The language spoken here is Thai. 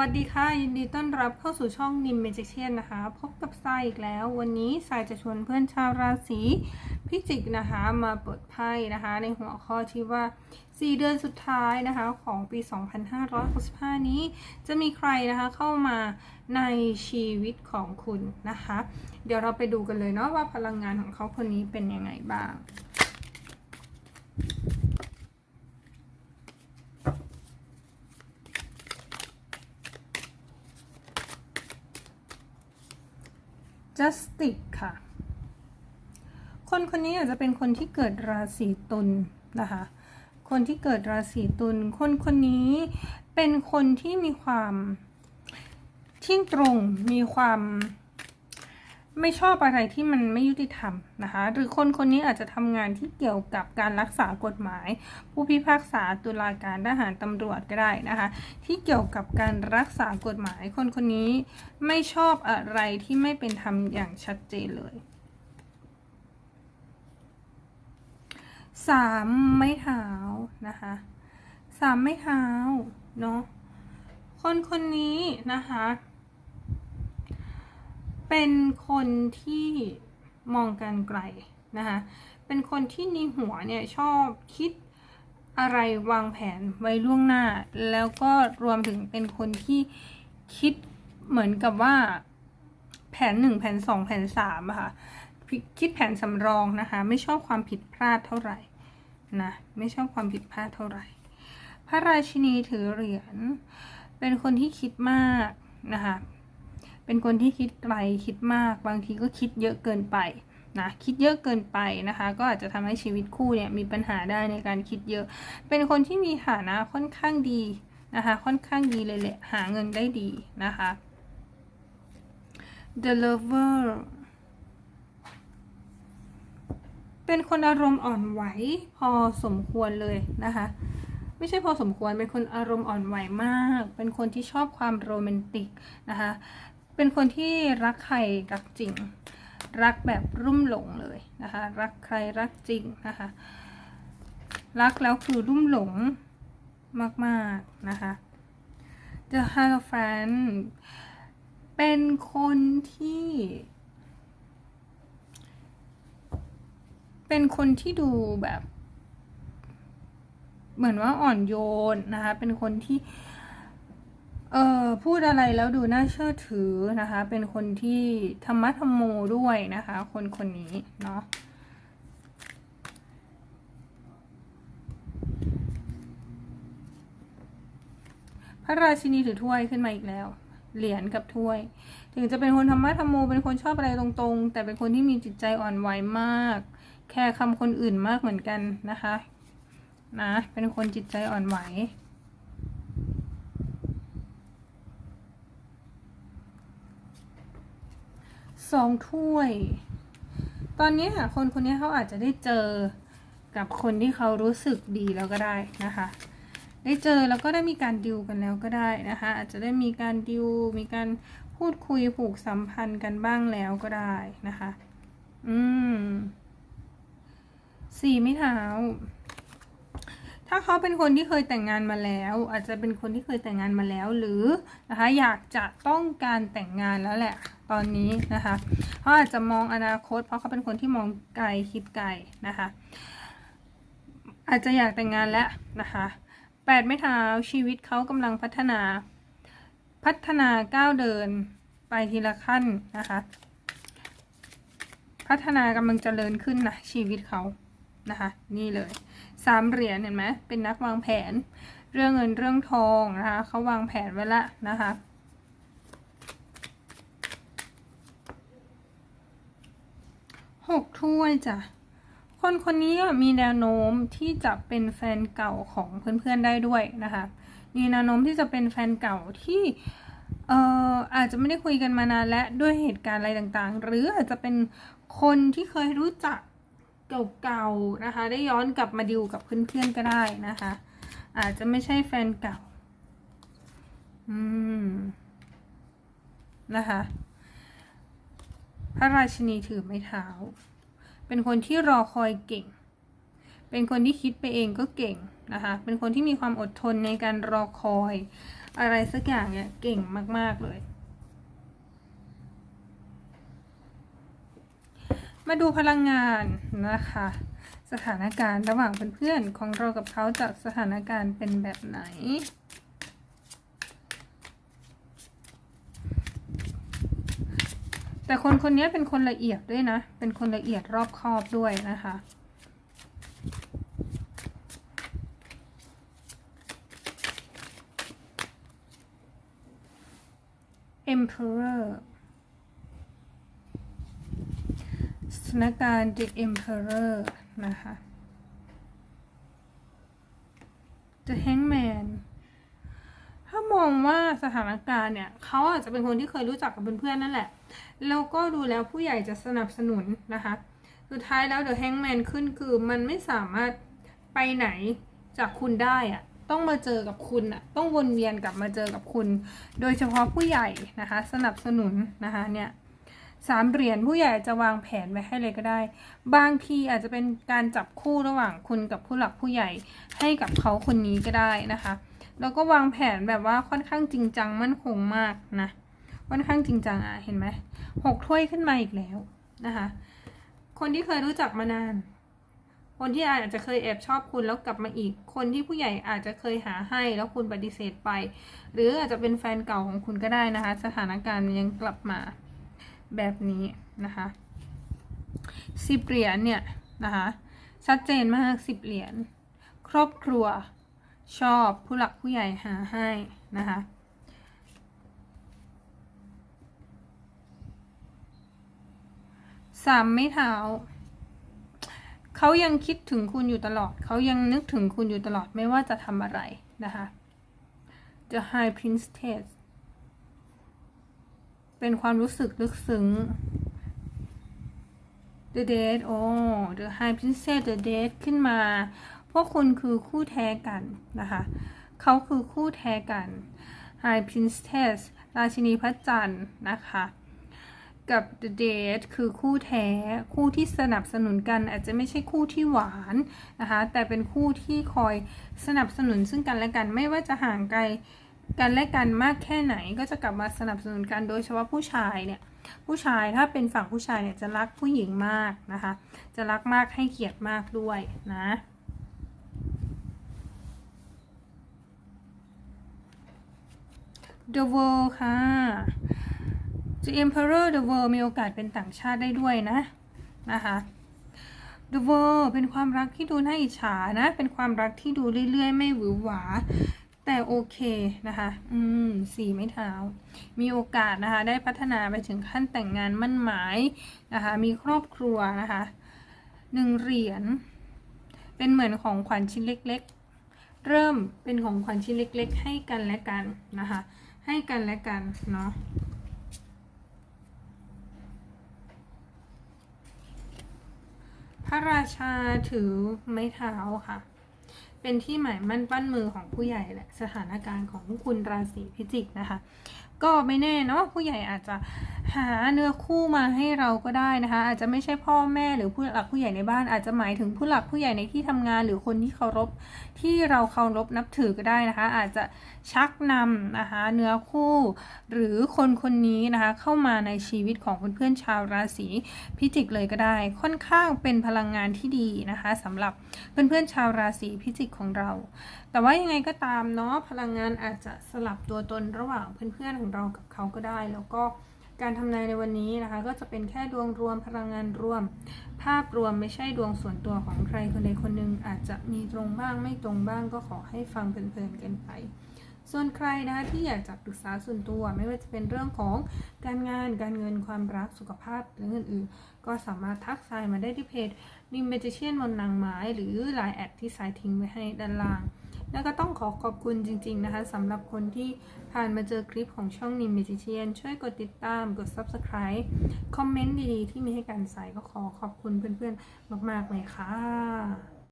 วัสดีค่ะ ยินดีต้อนรับเข้าสู่ช่องนิมเมจิเชียนนะคะ พบกับทรายอีกแล้ว วันนี้ทรายจะชวนเพื่อนชาวราศีพิจิกนะคะ มาเปิดไพ่นะคะ ในหัวข้อที่ว่า 4 เดือนสุดท้ายนะคะ ของปี 2565 นี้ จะมีใครนะคะเข้ามาในชีวิตของคุณนะคะ เดี๋ยวเราไปดูกันเลยเนาะว่าพลังงานของเขาคนนี้เป็นยังไงบ้าง justice ค่ะ คนคนนี้อาจจะเป็นคนที่เกิดราศีตุลนะคะ คนที่เกิดราศีตุล คนคนนี้เป็นคนที่มีความเที่ยงตรง มีความ ไม่ชอบอะไรที่มันไม่ยุติธรรมนะคะ หรือคนคนนี้อาจจะทำงานที่เกี่ยวกับการรักษากฎหมาย ผู้พิพากษาตุลาการทหารตำรวจก็ได้นะคะ ที่เกี่ยวกับการรักษากฎหมาย คนคนนี้ไม่ชอบอะไรที่ไม่เป็นธรรมอย่างชัดเจนเลยสามไม้เท้านะคะสามไม้เท้าเนาะคนคนนี้นะคะ เป็นคนที่มองการไกลนะคะเป็นคนที่ในหัวเนี่ยชอบคิดอะไรวางแผนไว้ล่วงหน้า แล้วก็รวมถึงเป็นคนที่คิดเหมือนกับว่าแผนหนึ่งแผนสองแผนสามค่ะคิดแผนสำรองนะคะ ไม่ชอบความผิดพลาดเท่าไหร่นะไม่ชอบความผิดพลาดเท่าไหร่ พระราชินีถือเหรียญเป็นคนที่คิดมากนะคะ เป็นคนที่คิดไกลคิดมาก บางทีก็คิดเยอะเกินไปนะคิดเยอะเกินไปนะคะ ก็อาจจะทำให้ชีวิตคู่เนี่ยมีปัญหาได้ในการคิดเยอะ เป็นคนที่มีฐานะค่อนข้างดีนะคะ ค่อนข้างดีเลยแหละหาเงินได้ดีนะคะ The Lover เป็นคนอารมณ์อ่อนไหวพอสมควรเลยนะคะ ไม่ใช่พอสมควรเป็นคนอารมณ์อ่อนไหวมาก เป็นคนที่ชอบความโรแมนติกนะคะ เป็นคนที่รักใครรักจริง รักแบบรุ่มหลงเลยนะคะ รักใครรักจริงนะคะ รักแล้วคือรุ่มหลงมากๆนะคะ The Hierophant เป็นคนที่ เป็นคนที่ดูแบบ เหมือนว่าอ่อนโยนนะคะ เป็นคนที่ เอ่อพูดอะไรแล้วดูน่าเชื่อถือนะคะ เป็นคนที่ธรรมะธรรมโมด้วยนะคะ คนคนนี้เนาะพระราชินีถือถ้วยขึ้นมาอีกแล้ว เหรียญกับถ้วย ถึงจะเป็นคนธรรมะธรรมโม เป็นคนชอบอะไรตรงๆ แต่เป็นคนที่มีจิตใจอ่อนไหวมาก แค่คำคนอื่นมากเหมือนกันนะคะ นะ เป็นคนจิตใจอ่อนไหว สองถ้วย ตอนนี้ค่ะคนคนนี้เขาอาจจะได้เจอกับคนที่เขารู้สึกดีแล้วก็ได้นะคะ ได้เจอแล้วก็ได้มีการดิวกันแล้วก็ได้นะคะ อาจจะได้มีการดิวมีการพูดคุยผูกสัมพันธ์กันบ้างแล้วก็ได้นะคะ อืม สี่ไม่เท้า ถ้าเขาเป็นคนที่เคยแต่งงานมาแล้ว อาจจะเป็นคนที่เคยแต่งงานมาแล้ว หรือนะคะอยากจะต้องการแต่งงานแล้วแหละ ตอนนี้นะคะเขาอาจจะมองอนาคต เพราะเขาเป็นคนที่มองไกลคิดไกลนะคะ อาจจะอยากแต่งงานแล้วนะคะแปดไม่เท้าชีวิตเขากำลังพัฒนา พัฒนาก้าวเดินไปทีละขั้นนะคะ พัฒนากำลังเจริญขึ้นนะชีวิตเขา นะคะ นี่เลยสามเหรียญเห็นไหมเป็นนักวางแผน เรื่องเงินเรื่องทองนะคะเขาวางแผนไว้ละนะคะหกถ้วยจ้ะคนคนนี้มีแนวโน้มที่จะเป็นแฟนเก่าของเพื่อนๆได้ด้วยนะคะมีแนวโน้มที่จะเป็นแฟนเก่าที่เอ่ออาจจะไม่ได้คุยกันมานานและด้วยเหตุการณ์อะไรต่างๆ หรืออาจจะเป็นคนที่เคยรู้จัก เก่าๆนะคะ ได้ย้อนกลับมาดิวกับเพื่อนๆก็ได้นะคะ อาจจะไม่ใช่แฟนเก่า อืม นะคะ พระราชินีถือไม้เท้า เป็นคนที่รอคอยเก่ง เป็นคนที่คิดไปเองก็เก่งนะคะ เป็นคนที่มีความอดทนในการรอคอย อะไรสักอย่างเนี่ยเก่งมากๆเลย มาดูพลังงานนะคะ สถานการณ์ระหว่างเพื่อนๆของเรากับเขาจากสถานการณ์เป็นแบบไหน แต่คนคนนี้เป็นคนละเอียดด้วยนะ เป็นคนละเอียดรอบคอบด้วยนะคะ Emperor สถา นการณ์ The Emperor นะคะ The Hangman ถ้ามองว่าสถานการณ์เนี่ยเขาอาจจะเป็นคนที่เคยรู้จักกับเพื่อนๆนั่นแหละ แล้วก็ดูแล้วผู้ใหญ่จะสนับสนุนนะคะ สุดท้ายแล้ว The Hangman ขึ้นคือมันไม่สามารถไปไหนจากคุณได้อะต้องมาเจอกับคุณอะต้องวนเวียนกลับมาเจอกับคุณ โดยเฉพาะผู้ใหญ่นะคะ สนับสนุนนะคะเนี่ย สามเหรียญผู้ใหญ่จะวางแผนไว้ให้เลยก็ได้ บางทีอาจจะเป็นการจับคู่ระหว่างคุณกับผู้หลักผู้ใหญ่ให้กับเขาคนนี้ก็ได้นะคะแล้วก็วางแผนแบบว่าค่อนข้างจริงจังมั่นคงมากนะค่อนข้างจริงจังอะเห็นไหมหกถ้วยขึ้นมาอีกแล้วนะคะคนที่เคยรู้จักมานาน คนที่อาจจะเคยแอบชอบคุณแล้วกลับมาอีก คนที่ผู้ใหญ่อาจจะเคยหาให้แล้วคุณปฏิเสธไป หรืออาจจะเป็นแฟนเก่าของคุณก็ได้นะคะ สถานการณ์ยังกลับมา แบบนี้นะคะสิบเหรียญเนี่ยนะคะชัดเจนมากสิบเหรียญครอบครัวชอบผู้หลักผู้ใหญ่หาให้นะคะสามไม่เท้าเขายังคิดถึงคุณอยู่ตลอด เขายังนึกถึงคุณอยู่ตลอดไม่ว่าจะทำอะไรนะคะ The High Princess เป็นความรู้สึกลึกซึ้ง The Date โอ้ The High Princess The Date ขึ้นมา พวกคุณคือคู่แท้กันนะคะเขาคือคู่แท้กัน High Princess ราชินีพระจันทร์นะคะกับ The Date คือคู่แท้คู่ที่สนับสนุนกัน อาจจะไม่ใช่คู่ที่หวานนะคะแต่เป็นคู่ที่คอยสนับสนุนซึ่งกันและกัน ไม่ว่าจะห่างไกล กันและกันมากแค่ไหนก็จะกลับมาสนับสนุนกันโดยเฉพาะผู้ชายเนี่ยผู้ชายถ้าเป็นฝั่งผู้ชายเนี่ยจะรักผู้หญิงมากนะคะ จะรักมากให้เกียรติมากด้วยนะ The World ค่ะ The Emperor The World มีโอกาสเป็นต่างชาติได้ด้วยนะนะคะ The World เป็นความรักที่ดูน่าอิจฉานะ เป็นความรักที่ดูเรื่อยๆ ไม่หวือหวา แต่โอเคนะคะ อืม สี่ไม่เท้า มีโอกาสนะคะ ได้พัฒนาไปถึงขั้นแต่งงานมั่นหมายนะคะ มีครอบครัวนะคะหนึ่งเหรียญ เป็นเหมือนของขวัญชิ้นเล็ก ๆ เริ่มเป็นของขวัญชิ้นเล็ก ๆ ให้กันและกันนะคะ ให้กันและกันเนาะพระราชาถือไม้เท้าค่ะ เป็นที่หมายมั่นปั้นมือของผู้ใหญ่แหละสถานการณ์ของคุณราศีพิจิกนะคะ ก็ไม่แน่เนาะผู้ใหญ่อาจจะหาเนื้อคู่มาให้เราก็ได้นะคะ อาจจะไม่ใช่พ่อแม่หรือผู้หลักผู้ใหญ่ในบ้าน อาจจะหมายถึงผู้หลักผู้ใหญ่ในที่ทำงาน หรือคนที่เคารพที่เราเคารพนับถือก็ได้นะคะ อาจจะชักนำนะคะเนื้อคู่ หรือคนคนนี้นะคะ เข้ามาในชีวิตของเพื่อนๆชาวราศีพิจิกเลยก็ได้ ค่อนข้างเป็นพลังงานที่ดีนะคะสำหรับเพื่อนๆชาวราศีพิจิกของเรา แต่ว่ายังไงก็ตามเนาะพลังงานอาจจะสลับตัวตนระหว่างเพื่อนๆของเรากับเขาก็ได้ แล้วก็การทำนายในวันนี้นะคะ ก็จะเป็นแค่ดวงรวมพลังงานรวม ภาพรวมไม่ใช่ดวงส่วนตัวของใครคนใดคนหนึ่งอาจจะมีตรงบ้างไม่ตรงบ้างก็ขอให้ฟังเพลินๆกันไป ส่วนใครนะคะที่อยากจะปรึกษาส่วนตัว ไม่ว่าจะเป็นเรื่องของการงาน การเงินความรักสุขภาพหรืออื่นๆ ก็สามารถทักทายมาได้ที่เพจนิมเมจิเชียนมนนางไม้ หรือไลน์แอดที่สายทิ้งไว้ให้ด้านล่าง แล้วก็ต้องขอขอบคุณจริง ๆ นะคะสำหรับคนที่ผ่านมาเจอคลิปของช่องนิมเมจิเชียนช่วยกดติดตามกด Subscribe คอมเมนต์ดีๆ ที่มีให้การใส่ก็ขอขอบคุณเพื่อนๆ มาก ๆ เลยค่ะ